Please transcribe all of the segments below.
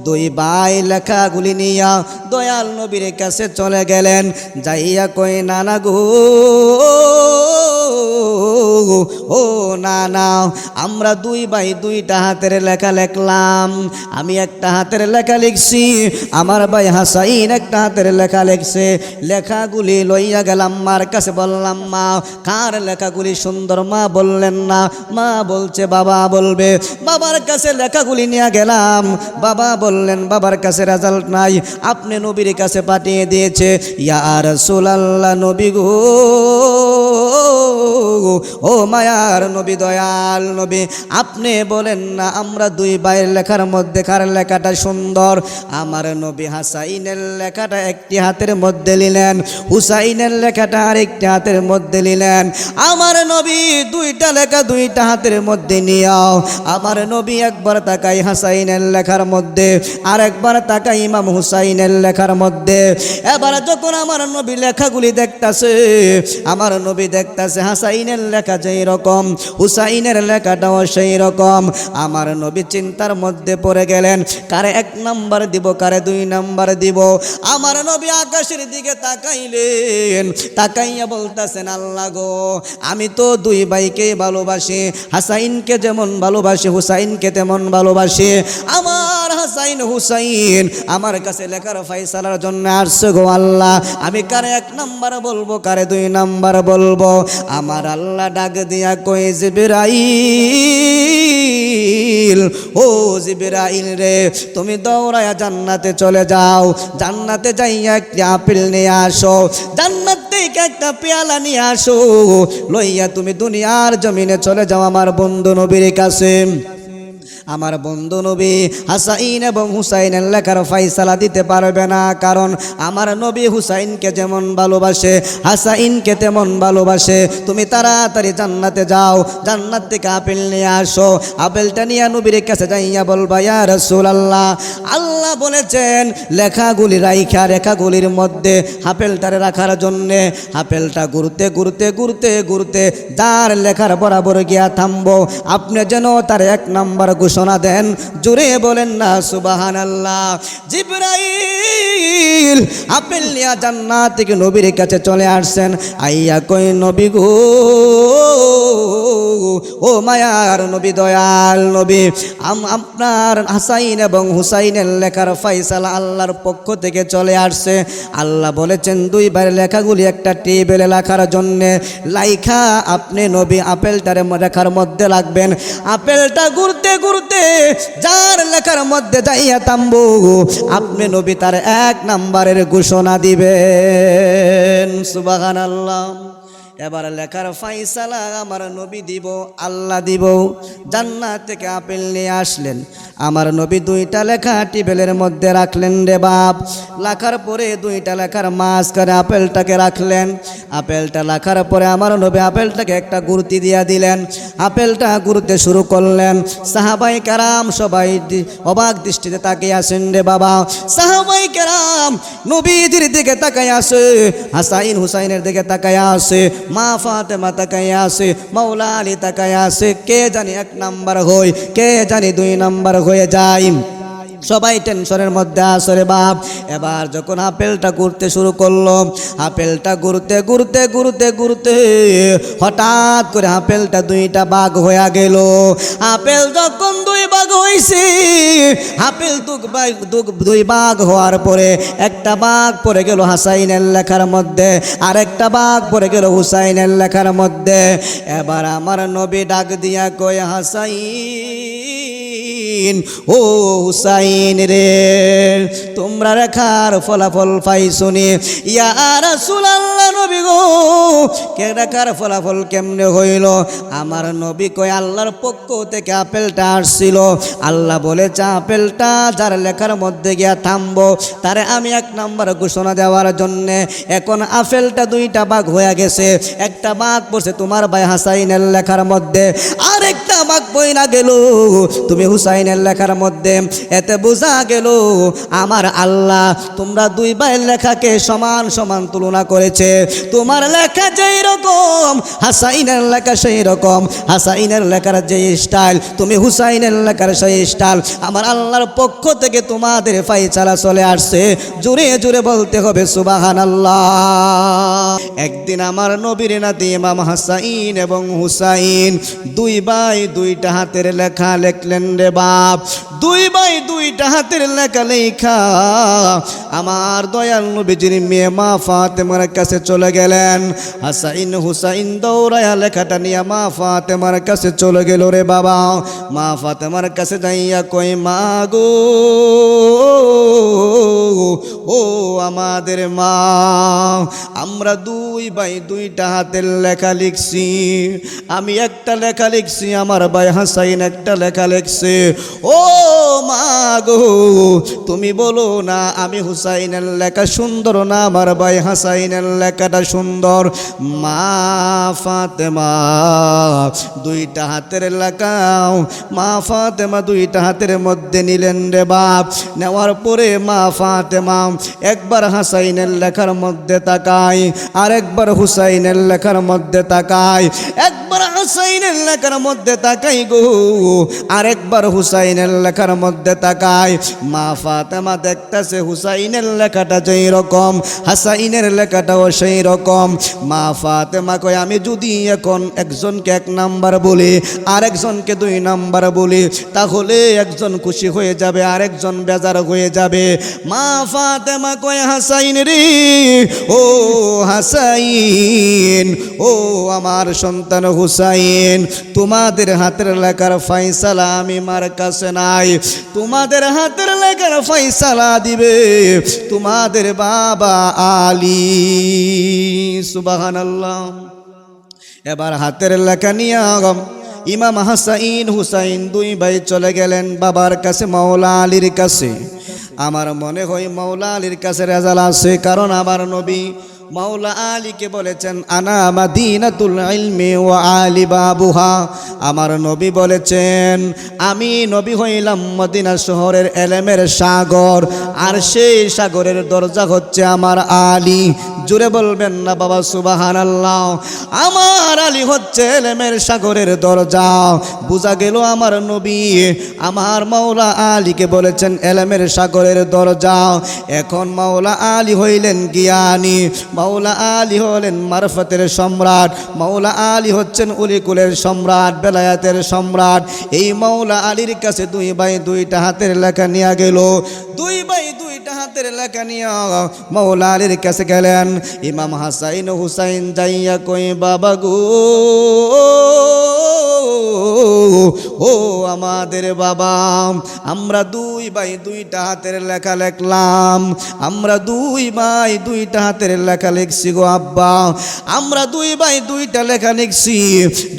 দুই ভাই লেখাগুলি নিয়া দয়াল নবীর কাছে চলে গেলেন যাইয়া কই নানা গো ও না না। আমরা দুই ভাই দুইটা হাতের লেখা লেখলাম। আমি একটা হাতের লেখা লিখছি, আমার ভাই হাসাইন একটা হাতের লেখা লিখছে। লেখাগুলি লইয়া গেলাম, মার কাছে বললাম, মা, কার লেখাগুলি সুন্দর? মা বললেন না। মা বলছে, বাবা বলবে, বাবার কাছে লেখাগুলি নিয়ে গেলাম। বাবা বললেন, বাবার কাছে রেজাল্ট নাই। আপনি নবীর কাছে পাঠিয়ে দিয়েছে। ইয়ার সুলাল্লাহ নবী গো ও মায়ার নবী, দয়াল নবী, আপনি বলেন না আমরা দুই ভাইয়ের লেখার মধ্যে কার লেখাটা সুন্দর? আমার নবী হাসাইনের লেখাটা একটি হাতের মধ্যে নিলেন, হুসাইনের লেখাটা আরেকটি হাতের মধ্যে নিলেন। আমার নবী দুইটা লেখা দুইটা হাতের মধ্যে নিয়াও, আমার নবী একবার তাকাই হাসাইনের লেখার মধ্যে আর একবার তাকাই ইমাম হুসাইনের লেখার মধ্যে। এবার যখন আমার নবী লেখাগুলি দেখতাছে, আমার নবী দেখতাছে হাসাইনের লেখা যেই রকম, হুসাইনের লেখাটাও সেই রকম। আমার নবী চিন্তার মধ্যে পড়ে গেলেন, কারে এক নাম্বার দিব, কারে দুই নাম্বার দিব। আমার নবী আকাশের দিকে তাকাইলেন, তাকাইয়া বলতেছেন, আল্লাহ গো, আমি তো দুই ভাইকে ভালোবাসি, হাসাইনকে যেমন ভালোবাসি, হুসাইনকে তেমন ভালোবাসি। আমার হাসাইন হুসাইন। আমার কাছে লেখার ফাইসালার জন্য আসছে গো আল্লাহ। আমি কারে এক নাম্বার বলব, কারে দুই নাম্বার বলব? আমার আল্লাহ ডাক দিয়া কই জিবরাইল, ও জিবরাইল রে, তুমি দৌড়ায়া জান্নাতে চলে যাও। জান্নাতে যাইয়া একটি আপেল নিয়ে আসো। জান্নাত থেকে একটা পেয়ালা নিয়ে আসো। লইয়া তুমি দুনিয়ার জমিনে চলে যাও আমার বন্ধু নবীর কাছে। আমার বন্ধু নবী হাসাইন এবং হুসাইনের লেখার ফাইসালা দিতে পারবে না, কারণ আমার নবী হুসাইনকে যেমন ভালোবাসে, হাসাইনকে তেমন ভালোবাসে। তুমি তাড়াতাড়ি জান্নাতে যাও, জান্নাত থেকে আপেল নিয়ে আসো, আপেলটা নিয়ে নবীর কাছে যাইয়া বলবা, ইয়া রসুল আল্লাহ আল্লাহ বলেছেন, লেখাগুলি রাইখা, রেখাগুলির মধ্যে আপেলটারে রাখার জন্যে, আপেলটা ঘুরতে ঘুরতে ঘুরতে ঘুরতে যার লেখার বরাবর গিয়া থামবো। আপনি যেন তার এক নাম্বার ঘোষণা দেন, জোরে বলেন না সুবাহান আল্লাহ জিব্রাইল আপেল নিয়া জান্নাত থেকে নবীর কাছে চলে আসছেন। আইয়া কই নবী গো ও মায়ার নবী, দয়াল নবী। আপনার হাসাইন এবং হুসাইনের লেখার ফাইসালা আল্লাহর পক্ষ থেকে চলে আসছে। আল্লাহ বলেছেন, দুইবার লেখাগুলি একটা টেবিলে লেখার জন্যে লাইখা আপনি নবী আপেলটারে লেখার মধ্যে লাগবেন আপেলটা ঘুরতে ঘুরতে যার লেখার মধ্যে যাইয়া তাম্বু আপনি নবী তার এক নাম্বারের ঘোষণা দিবেন। সুবাহান আল্লাহ এবার লেখার ফাইসালা আমার নবী দিব, আল্লাহ দিব। জান্নাত থেকে আপেল নিয়ে আসলেন। আমার নবী দুইটা লেখা টিবেলের মধ্যে রাখলেন রে বাপ। লেখার পরে দুইটা লেখার মাছ করে আপেলটাকে রাখলেন। আপেলটা লেখার পরে আমার নবী আপেলটাকে একটা গুরুতি দিয়া দিলেন। আপেলটা গুরুতে শুরু করলেন। সাহাবাই কারাম সবাই অবাক দৃষ্টিতে তাকিয়ে আসেন রে বাবা। সাহাবাই কারাম নবীজির দিকে তাকাই আসে হাসাইন হুসাইনের দিকে তাকাই আসে মা ফাতেমা তাকাই আসে মাওলা আলী তাকাই আসে কে জানি এক নাম্বার হই, কে জানি দুই নাম্বার হয়ে যায়। সবাই টেনশনের মধ্যে আসরে বাপ। এবার যখন আপেলটা ঘুরতে শুরু করল, আপেলটা ঘুরতে ঘুরতে ঘুরতে ঘুরতে হঠাৎ করে আপেলটা দুইটা বাঘ হয়ে গেল। আপেল যখন হয়েছে আপেল দু বাঘ- দু- দুই বাঘ হওয়ার পরে একটা বাঘ পড়ে গেল হাসাইনের লেখার মধ্যে আর একটা বাঘ পড়ে গেল হুসাইনের লেখার মধ্যে। এবার আমার নবী ডাক দিয়া কয়, হাসাইন, ও হুসাইন রে, তোমরা রেখার ফলাফল পাই শুনি ইয়া রাসূলুল্লাহ নবী গো? কার ফলাফল কেমনে হইল? আমার নবী কয়, আল্লাহর পক্ষ থেকে আপেলটা আসছিল। আল্লাহ বলেছে আপেলটা, যার লেখার মধ্যে গিয়া থামব, তারে আমি এক নাম্বার ঘোষণা দেওয়ার জন্য এখন আপেলটা দুইটা বাঘ হয়ে গেছে। একটা বাঘ পড়ছে তোমার ভাই হাসাইনের লেখার মধ্যে আরেকটা বই না গেল। তুমি হুসাইনের লেখার মধ্যে এতে বোঝা গেল, আমার আল্লাহ তোমরা দুই ভাইয়ের লেখাকে সমান সমান তুলনা করেছে। তোমার লেখা যেই রকম, হাসাইনের লেখা সেই রকম। হাসাইনের লেখার যে স্টাইল তুমি হুসাইনের লেখার সেই স্টাইল আমার আল্লাহর পক্ষ থেকে তোমাদের ফাইচালা চলে আসছে। জুড়ে জুড়ে বলতে হবে সুবাহান আল্লাহ একদিন আমার নবীর নাতি ইমাম হাসাইন এবং হুসাইন দুই ভাই দুইটা হাতের লেখা লেখলেন রে বাপ। দুই ভাই দুইটা হাতের লেখা লেখা। আমার দয়াল নবীজির মেয়ে মা ফাতেমার কাছে চলে গেলেন। হাসাইন হুসাইন দৌড়ায়া লেখাটা নিয়ে মা ফাতেমার কাছে চলে গেল রে বাবা। মা ফাতেমার কাছে যাইয়া কই মা গো, ও আমাদের মা, আমরা দুই ভাই দুইটা হাতের লেখা লিখছি। আমি একটা লেখা লিখছি, আমার ভাই হাসাইন একটা লেখা লেখছে, ও মা গো, তুমি বলো না আমি হুসাইনের লেখা সুন্দর না আমার ভাই হাসাইনের লেখাটা সুন্দর? মা ফাতেমা, দুইটা হাতের লেখাও, মা ফাতেমা দুইটা হাতের মধ্যে নিলেন রে বাপ। নেওয়ার পরে মা ফাতেমা একবার হাসাইনের লেখার মধ্যে তাকায় আর একবার হুসাইনের লেখার মধ্যে তাকায়, একবার হাসাইনের লেখার মধ্যে তাকাই গো। আর একবার হুসাইনের লেখার মধ্যে তাকায় মা ফাতেমা দেখতেছে হুসাইনের লেখাটা যেই রকম হাসাইনের লেখাটাও সেই রকম মা ফাতেমা কয়, আমি যদি এখন একজনকে এক নাম্বার বলি, আরেকজনকে দুই নাম্বার বলি, তাহলে একজন খুশি হয়ে যাবে আর একজন বেজার হয়ে যাবে। মা ফাতেমা কয়, হাসাইন রে, ও হাসাইন, ও আমার সন্তান হুসাইন। তোমাদের হাতের লেখার ফাইসালা আমি মার কাছে নাই। তোমাদের হাতের লেখার ফাইসালা দিবে তোমাদের বাবা আলী। সুবাহান এবার হাতের লেখা নিয়ে আগম ইমাম হাসাইন হুসাইন দুই ভাই চলে গেলেন বাবার কাছে, মাওলা আলীর কাছে। আমার মনে হয় মাওলা আলীর কাছে রেজাল আছে, কারণ আমার নবী মাওলা আলীকে বলেছেন, আনা মাদিনাতুল ইলমি ওয়া আলী বাবুহা। আমার নবী বলেছেন, আমি নবী হইলাম মদিনা শহরের এলেমের সাগর, আর সেই সাগরের দরজা হচ্ছে আমার আলী। জুড়ে বলবেন না বাবা সুবাহান আল্লাহ আমার আলী হচ্ছে এলেমের সাগরের দরজা। বোঝা গেল আমার নবী, আমার মাওলা আলীকে বলেছেন, এলেমের সাগরের দরজা। এখন মাওলা আলী হইলেন জ্ঞানী। মাওলা আলী হলেন মারফতের সম্রাট, মাওলা আলী হচ্ছেন উলিকুলের সম্রাট, বেলায়াতের সম্রাট। এই মাওলা আলীর কাছে দুই ভাই দুইটা হাতের লেখা নিয়ে গেল। দুই ভাই দুইটা হাতের লেখা নিয়ে মাওলা আলীর কাছে গেলেন। ইমাম হাসাইন হুসাইন যাইয়া কই বাবা গো, ও আমাদের বাবা, আমরা দুই ভাই দুইটা হাতের লেখা লেখলাম, আমরা দুই ভাই দুইটা হাতের লেখা লিখছি গো আব্বা। আমরা দুই ভাই দুইটা লেখা লিখছি।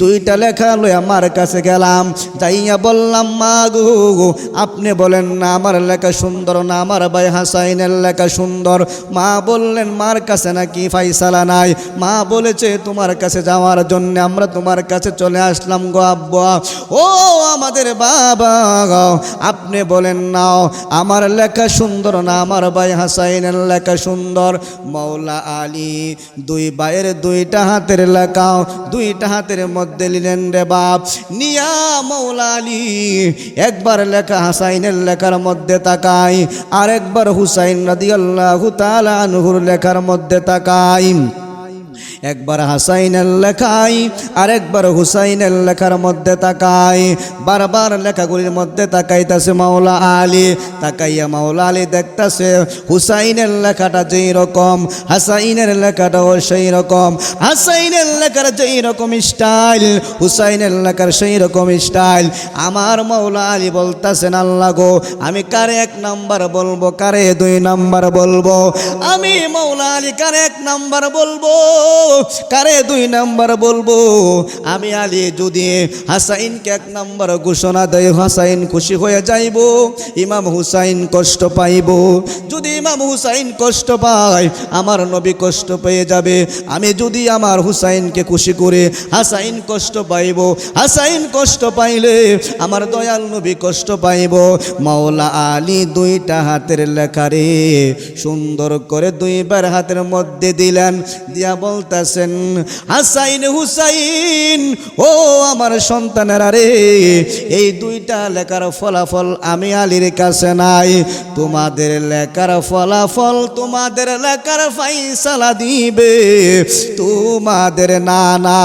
দুইটা লেখা লই আমার কাছে গেলাম। যাইয়া বললাম, মা গো, আপনি বলেন না, আমার লেখা সুন্দর না, আমার ভাই হাসাইনের লেখা সুন্দর। মা বললেন, মার কাছে নাকি ফাইসালা নাই? মা বলেছে, তোমার কাছে যাওয়ার জন্য আমরা তোমার কাছে চলে আসলাম গো আব্বা। ও, আমাদের বাবা আপনি বলেন নাও, আমার লেখা সুন্দর না, আমার ভাই হাসাইনের লেখা সুন্দর? মৌলা আলী, দুই বাইয়ের দুইটা হাতের লেখাও, দুইটা হাতের মধ্যে নিলেন রে বাপ। নিয়া মৌলা আলী, একবার লেখা হাসাইনের লেখার মধ্যে তাকাই আর একবার হুসাইন রাদিয়াল্লাহু তাআলা আনহুর লেখার মধ্যে তাকাই। একবার হাসাইনের লেখাই আর একবার হুসাইনের লেখার মধ্যে তাকাই। বারবার লেখাগুলির মধ্যে তাকাইতাছে মাওলা আলী, তাকাইয়া মাওলা আলী দেখতাছে হুসাইনের লেখাটা যেই রকম, হাসাইনের লেখাটাও সেই রকম। হাসাইনের লেখার যেই রকম স্টাইল, হুসাইনের লেখার সেই রকম স্টাইল। আমার মাওলা আলী বলতাছেন, আল্লাহ গো, আমি কারে এক নাম্বার বলব, কারে দুই নাম্বার বলব? আমি মাওলা আলী কারে এক নাম্বার বলব? কারে দুই নাম্বার বলব? আমি আলী যদি হাসাইনকে এক নাম্বার ঘোষণা দেয়, হাসাইন খুশি হয়ে যাইব, ইমাম হুসাইন কষ্ট পাইব। যদি ইমাম হুসাইন কষ্ট পায়, আমার নবী কষ্ট পেয়ে যাবে। আমি যদি আমার হুসাইনকে খুশি করে হাসাইন কষ্ট পাইব, হাসাইন কষ্ট পাইলে আমার দয়াল নবী কষ্ট পাইব। মাওলা আলী দুইটা হাতের লেখারে সুন্দর করে দুইবার হাতের মধ্যে দিলেন, দিয়া বলতেছেন, হাসাইন হুসাইন, ও আমার সন্তানেরা রে, এই দুইটা লেখার ফলাফল আমি আলীর কাছে নাই। তোমাদের লেখার ফলাফল তোমাদের লেখার ফাইসালা দিবে। তোমাদের নানা।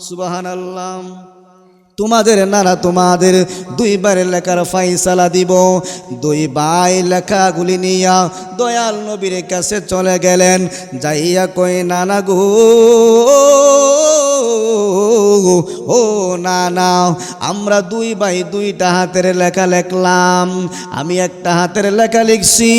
সুবাহান আল্লাহ তোমাদের নানা তোমাদের দুইবার লেখার ফাইসালা দিব। দুই ভাই লেখাগুলি নিয়া দয়াল নবীর কাছে চলে গেলেন, যাইয়া কই নানা গো ও না না। আমরা দুই ভাই দুইটা হাতের লেখা লেখলাম। আমি একটা হাতের লেখা লিখছি,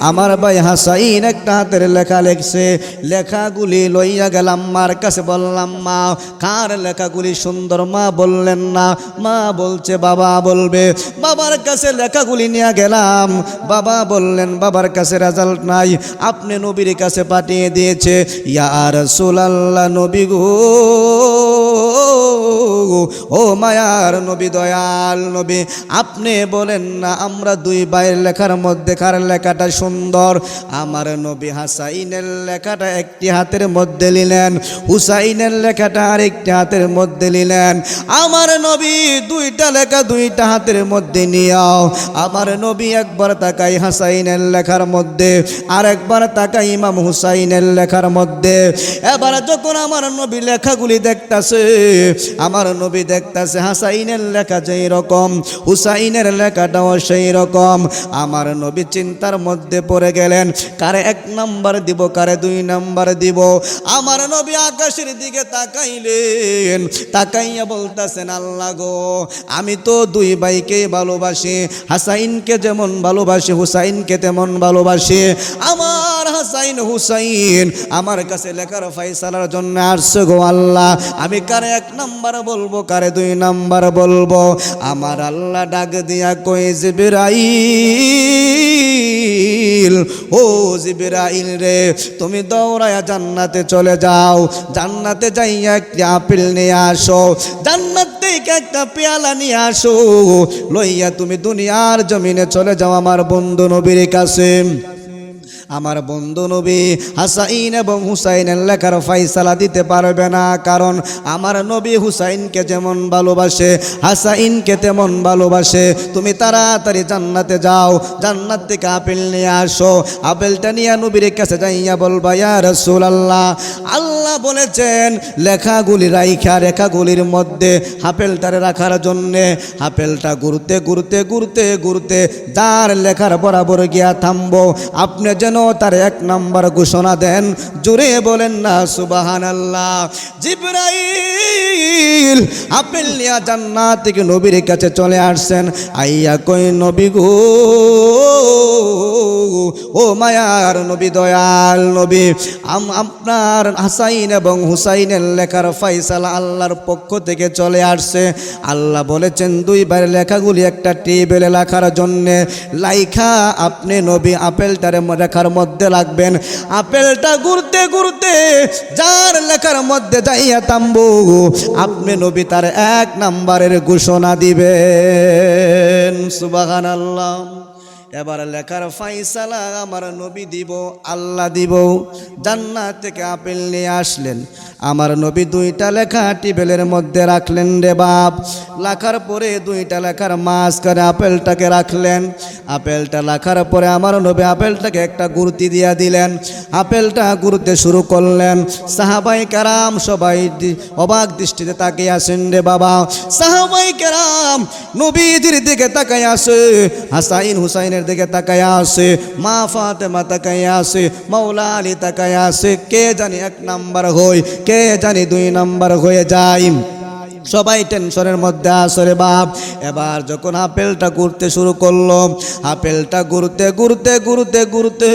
আমার ভাই হাসাইন একটা হাতের লেখা লিখছে। লেখাগুলি লইয়া গেলাম, মার কাছে বললাম, মা, কার লেখাগুলি সুন্দর? মা বললেন না। মা বলছে, বাবা বলবে, বাবার কাছে লেখাগুলি নিয়ে গেলাম। বাবা বললেন, বাবার কাছে রেজাল্ট নাই। আপনি নবীর কাছে পাঠিয়ে দিয়েছে। ইয়ার সোলাল্লা নবী গো। ও মায়ার নবী, দয়াল নবী, আপনি বলেন না আমরা দুই ভাইয়ের লেখার মধ্যে কার লেখাটা সুন্দর? আমার নবী হাসাইনের লেখাটা একটি হাতের মধ্যে নিলেন, হুসাইনের লেখাটা আরেকটি হাতের মধ্যে নিলেন। আমার নবী দুইটা লেখা দুইটা হাতের মধ্যে নিয়াও। আমার নবী একবার তাকাই হাসাইনের লেখার মধ্যে, আর একবার তাকাই ইমাম হুসাইনের লেখার মধ্যে। এবার যখন আমার নবী লেখাগুলি দেখতাছে, আমার নবী দেখতাছে, হাসাইনের লেখা যেই রকম, হুসাইনের লেখাটাও সেই রকম। আমার নবী চিন্তার মধ্যে পড়ে গেলেন, কারে এক নাম্বার দিব, কারে দুই নাম্বার দিব। আমার নবী আকাশের দিকে তাকাইলেন, তাকাইয়া বলতেছেন, আল্লাহ গো, আমি তো দুই ভাইকে ভালোবাসি, হাসাইনকে যেমন ভালোবাসি, হুসাইনকে তেমন ভালোবাসি। আমার হাসাইন হুসাইন, আমার কাছে লেখার ফাইসালার জন্য আসছে গো আল্লাহ। আমি কারে এক নাম্বার বলব, কারে দুই নাম্বার বলব? আমার আল্লাহ ডাক দিয়া কই জিবরাইল, ও জিবরাইল রে, তুমি দৌড়ায়া জান্নাতে চলে যাও। জান্নাতে যাইয়া একটি আপেল নিয়ে আসো, জান্নাত থেকে একটা পেয়ালা নিয়ে আসো। লইয়া তুমি দুনিয়ার জমিনে চলে যাও আমার বন্ধু নবীর কাছে। আমার বন্ধু নবী হাসাইন এবং হুসাইনের লেখার ফাইসালা দিতে পারবে না, কারণ আমার নবী হুসাইনকে যেমন ভালোবাসে, হাসাইনকে তেমন ভালোবাসে। তুমি তাড়াতাড়ি জান্নাতে যাও, জান্নাত থেকে আপেল নিয়ে আসো, আপেলটা নিয়ে নবীর কাছে যাইয়া বলবা, ইয়া রসুল আল্লাহ আল্লাহ বলেছেন লেখাগুলি রাইখা, রেখাগুলির মধ্যে আপেলটারে রাখার জন্যে, আপেলটা ঘুরতে ঘুরতে ঘুরতে ঘুরতে যার লেখার বরাবর গিয়া থামবো। আপনি যেন তার এক নম্বর ঘোষণা দেন। জুড়ে বলেন না সুবাহান আল্লাহ জিব্রাইল আপেল নিয়া থেকে নবীর কাছে চলে আসছেন। আইয়া কই নবী গো? ও মায়ার নবী, দয়াল নবী। আপনার হাসাইন এবং হুসাইনের লেখার ফাইসালা আল্লাহর পক্ষ থেকে চলে আসছে। আল্লাহ বলেছেন দুই দুইবার লেখাগুলি একটা টেবিলে লেখার জন্যে। লাইখা, আপনি নবী, আপেলটারে লেখার মধ্যে লাগবেন। আপেলটা ঘুরতে ঘুরতে যার লেখার মধ্যে যাইয়া তাম্বু আপনি নবী তার এক নাম্বারের ঘোষণা দিবেন। সুবাহান আল্লাহ এবার লেখার ফাইসালা আমার নবী দিব, আল্লাহ দিব। জান্নাত থেকে আপেল নিয়ে আসলেন। আমার নবী দুইটা লেখা টিবেলের মধ্যে রাখলেন রে বাপ। লেখার পরে দুইটা লেখার করে আপেলটাকে রাখলেন। আপেলটা লেখার পরে আমার নবী আপেলটাকে একটা গুরুতি দিয়া দিলেন। আপেলটা গুরুতে শুরু করলেন। সাহাবাই কারাম সবাই অবাক দৃষ্টিতে তাকিয়ে আসেন রে বাবা। সাহাবাই কারাম, নবীজির দিকে তাকাই আসে হাসাইন হুসাইনের দিকে তাকাই আসে মা ফাতেমা তাকাই আসে মৌলা আলী তাকাই আসে কে জানি এক নাম্বার হই, কে জানি দুই নাম্বার হয়ে যায়। সবাই টেনশনের মধ্যে আসরে বাপ। এবার যখন আপেলটা ঘুরতে শুরু করল, আপেলটা ঘুরতে ঘুরতে ঘুরতে ঘুরতে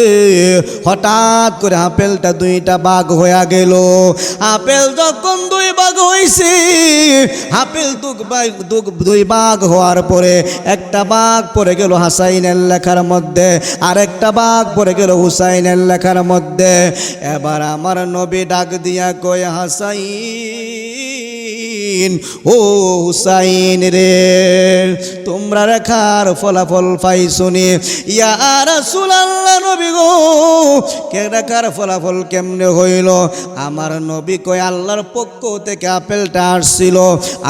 হঠাৎ করে আপেলটা দুইটা বাঘ হয়ে গেল। আপেল যখন দুই বাঘ হয়েছে আপেল দুই বাঘ হওয়ার পরে একটা বাঘ পড়ে গেল হাসাইনের লেখার মধ্যে আর একটা বাঘ পড়ে গেল হুসাইনের লেখার মধ্যে। এবার আমার নবী ডাক দিয়া কয় হাসাইন ও হুসাইন রে, তোমরা রেখার ফলাফল পাই শুনি ইয়া রাসূলুল্লাহ নবী গো, কে রেখার ফলাফল কেমনে হইল? আমার নবী কয়, আল্লাহর পক্ষ থেকে আপেলটা আসছিল।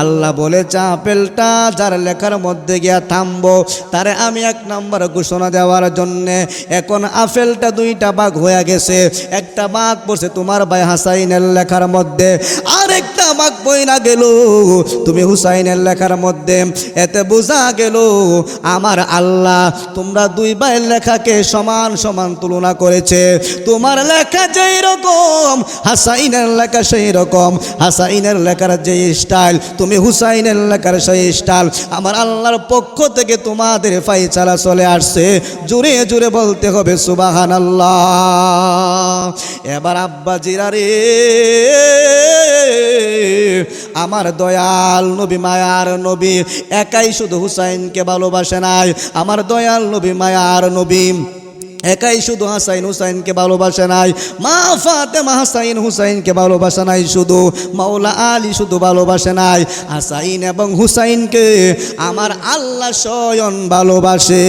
আল্লাহ বলেছে আপেলটা, যার লেখার মধ্যে গিয়া থামবো, তারে আমি এক নম্বর ঘোষণা দেওয়ার জন্যে। এখন আপেলটা দুইটা বাঘ হয়ে গেছে, একটা বাঘ পড়ছে তোমার ভাই হাসাইনের লেখার মধ্যে, আরেকটা বাঘ বই না গেল। তুমি হুসাইনের লেখার মধ্যে এতে বোঝা গেল, আমার আল্লাহ তোমরা দুই ভাইয়ের লেখাকে সমান সমান তুলনা করেছে। তোমার লেখা যেই রকম, হাসাইনের লেখা সেই রকম। হাসাইনের লেখার যে স্টাইল তুমি হুসাইনের লেখার সেই স্টাইল আমার আল্লাহর পক্ষ থেকে তোমাদের ফাইচালা চলে আসছে। জুড়ে জুড়ে বলতে হবে সুবাহান আল্লাহ এবার আব্বা জিরা রে আমার দয়াল নবী, মায়ার নবী, একাই শুধু হুসাইনকে ভালোবাসে নাই। আমার দয়াল নবী, মায়ার নবী, একাই শুধু হাসাইন হুসাইনকে ভালোবাসে নাই। মা ফাতেমা হাসাইন হুসাইনকে ভালোবাসে নাই শুধু, মাওলা আলী শুধু ভালোবাসে নাই। হাসাইন এবং হুসাইনকে আমার আল্লাহ স্বয়ং ভালোবাসে।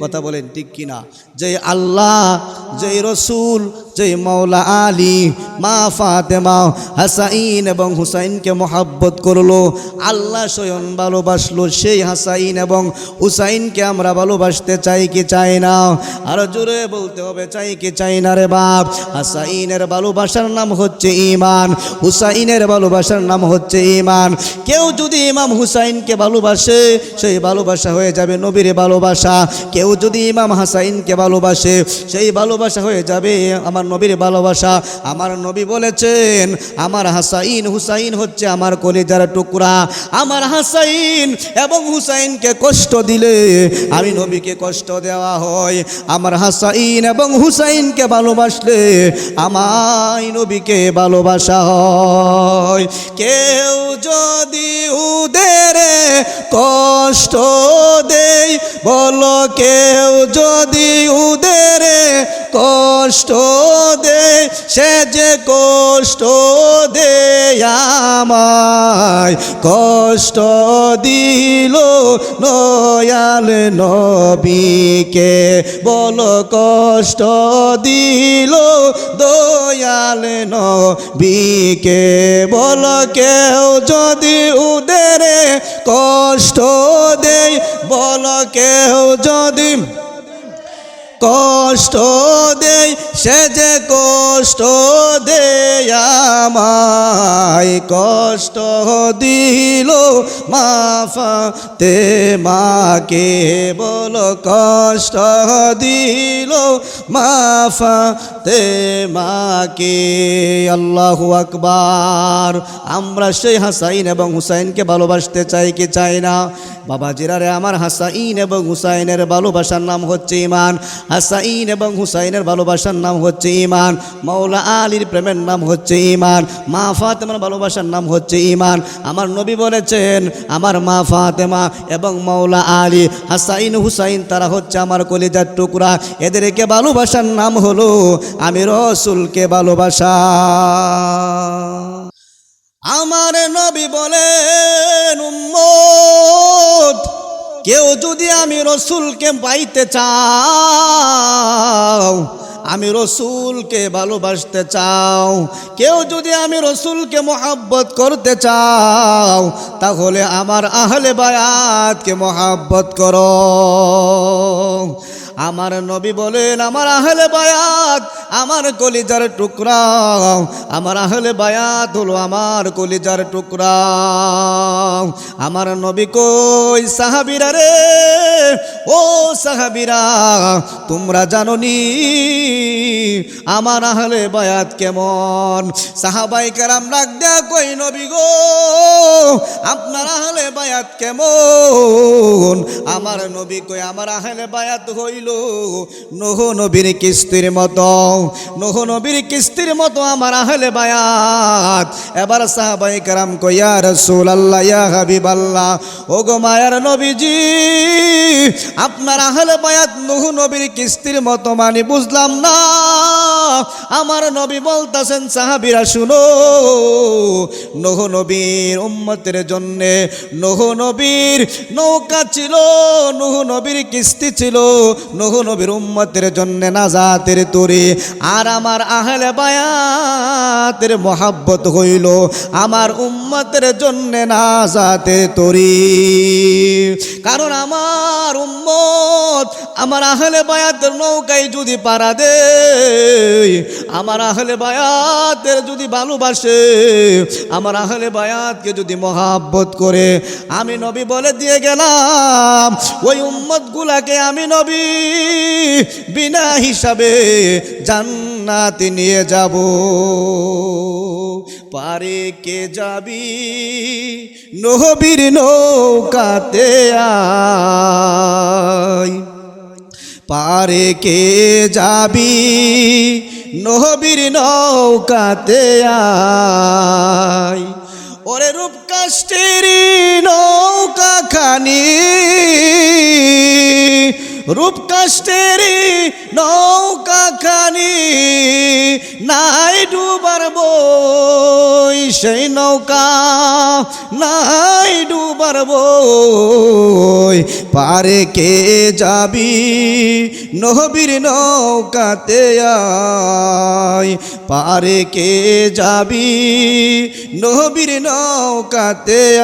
কথা বলেন ঠিক কিনা? যে আল্লাহ, যে রসুল যে মৌলা আলী, মা ফাতেমা, হাসাইন এবং হুসাইনকে মহাব্বত করল। আল্লাহ স্বয়ং ভালোবাসলো সেই হাসাইন এবং হুসাইনকে আমরা ভালোবাসতে চাই কি চাই না? আরও জোরে বলতে হবে, চাই কি চাই না রে বাপ? হাসাইনের ভালোবাসার নাম হচ্ছে ইমান হুসাইনের ভালোবাসার নাম হচ্ছে ইমান কেউ যদি ইমাম হুসাইনকে ভালোবাসে, সেই ভালোবাসা হয়ে যাবে নবীর ভালোবাসা। কেউ যদি ইমাম হাসাইনকে ভালোবাসে, সেই ভালোবাসা হয়ে যাবে আমার নবীর ভালোবাসা। আমার নবী বলেছেন, আমার হাসাইন হুসাইন হচ্ছে আমার কলিজার টুকরা। আমার হাসাইন এবং হুসাইনকে কষ্ট দিলে আমি নবীকে কষ্ট দেওয়া হয়। আমার হাসাইন এবং হুসাইনকে ভালোবাসলে আমায় নবীকে ভালোবাসা হয়। কেউ যদি উদের কষ্ট দেয়, বলো কেউ যদি উদের কষ্ট দে, সে যে কষ্ট দে আমায়। কষ্ট দিল নয়াল নবীকে, বল কষ্ট দিল দয়াল নবীকে। বলো কেউ যদি উদের কষ্ট দেই বল কেউ যদি কষ্ট দেই, সে যে কষ্ট দে আমায় কষ্ট দিল, মাফা তে মাকে বলো কষ্ট দিল, মাফা তে মাকে। আল্লাহু আকবার। আমরা সেই হাসাইন এবং হুসাইনকে ভালোবাসতে চাই কি চাই না? বাবা জিরারে আমার হাসাইন এবং হুসাইনের ভালোবাসার নাম হচ্ছে ইমান হাসাইন এবং হুসাইনের ভালোবাসার নাম হচ্ছে ইমান মৌলা আলীর প্রেমের নাম হচ্ছে ইমান মা ফাতেমার ভালোবাসার নাম হচ্ছে ইমান আমার নবী বলেছেন, আমার মা ফাতেমা এবং মৌলা আলী, হাসাইন, হুসাইন, তারা হচ্ছে আমার কলিজার টুকরা। এদেরকে ভালোবাসার নাম হলো, আমি রসুলকে ভালোবাসা। আমার নবী বলেন, উম্মত কেউ যদি আমি রসুলকে পাইতে চাও আমি রসুলকে ভালোবাসতে চাও। কেউ যদি আমি রসুলকে মোহাব্বত করতে চাও, তাহলে আমার আহলে বায়াতকে মোহাব্বত করো। আমার নবী বলেন, আমার আহলে বায়াত আমার কলিজার টুকরা। আমার আহলে বায়াত হলো আমার কলিজার টুকরা। আমার নবী কই, সাহাবিরা রে, ও সাহাবিরা, তোমরা জানো নি আমার আহলে বায়াত কেমন? সাহাবাই কারাম রাখ দেয়া কই নবী গো? আপনার আহলে বায়াত কেমন? আমার নবী কই, আমার আহলে বায়াত হইল। নহ নবীর কিস্তির মতো, নহ নবীর কিস্তির মতো আমার আহলে বায়াত। এবার সাহাবাই কারাম কইয়া রসুল আল্লাহ ইয়া হাবিব আল্লাহ ও গো মায়ার নবীজি, আপনার আহলে বায়াত নহ নবীর কিস্তির মতো মানে বুঝলাম না আমার নবী বলতাছেন, সাহাবিরা, শুনো, নহ নবীর উম্মতের জন্যে, নহ নবীর নৌকা ছিল, নহ নবীর কিস্তি ছিল, নহ নবীর উম্মতের জন্যে নাজাতের তরি আর আমার আহলে বায়াতের মহাব্বত হইল, আমার উম্মতের জন্যে নাজাতের তরি কারণ আমার উম্মত, আমার আহলে বায়াতের নৌকায় যদি পারা দে আমার আহলে বায়াতের যদি ভালোবাসে, আমার আহলে বায়াতকে যদি মহাব্বত করে, আমি নবী বলে দিয়ে গেলাম, ওই উম্মত গুলাকে আমি নবী বিনা হিসাবে জান্নাতে নিয়ে যাব। পারে কে যাবি নহবীর নৌকাতে আয়? পারে কে যাবি? নহবীর নৌকাতে আয়। ওরে রূপ কাষ্টেরি নৌকা খানি রূপ কাষ্টেরি নৌকা খানি নাই ডুবার বই। সেই নৌকা নাই ডুবার বই। পারে কে যাবি নহবীর নৌকাতে আয়। পারে কে যাবি নহবীর নৌকাতে